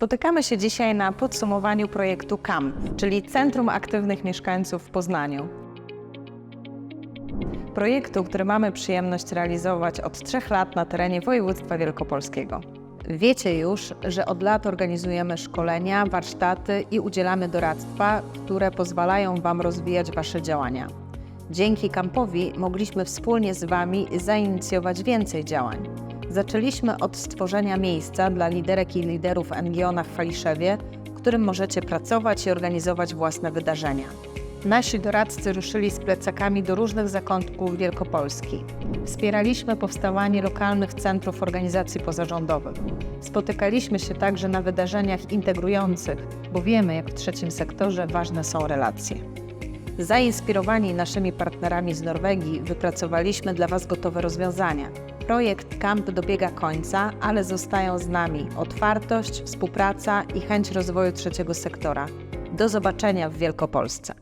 Spotykamy się dzisiaj na podsumowaniu projektu CAMP, czyli Centrum Aktywnych Mieszkańców w Poznaniu. Projektu, który mamy przyjemność realizować od trzech lat na terenie województwa wielkopolskiego. Wiecie już, że od lat organizujemy szkolenia, warsztaty i udzielamy doradztwa, które pozwalają Wam rozwijać Wasze działania. Dzięki kampowi mogliśmy wspólnie z Wami zainicjować więcej działań. Zaczęliśmy od stworzenia miejsca dla liderek i liderów NGO na Chwaliszewie, w którym możecie pracować i organizować własne wydarzenia. Nasi doradcy ruszyli z plecakami do różnych zakątków Wielkopolski. Wspieraliśmy powstawanie lokalnych centrów organizacji pozarządowych. Spotykaliśmy się także na wydarzeniach integrujących, bo wiemy, jak w trzecim sektorze ważne są relacje. Zainspirowani naszymi partnerami z Norwegii, wypracowaliśmy dla Was gotowe rozwiązania. Projekt Camp dobiega końca, ale zostają z nami otwartość, współpraca i chęć rozwoju trzeciego sektora. Do zobaczenia w Wielkopolsce.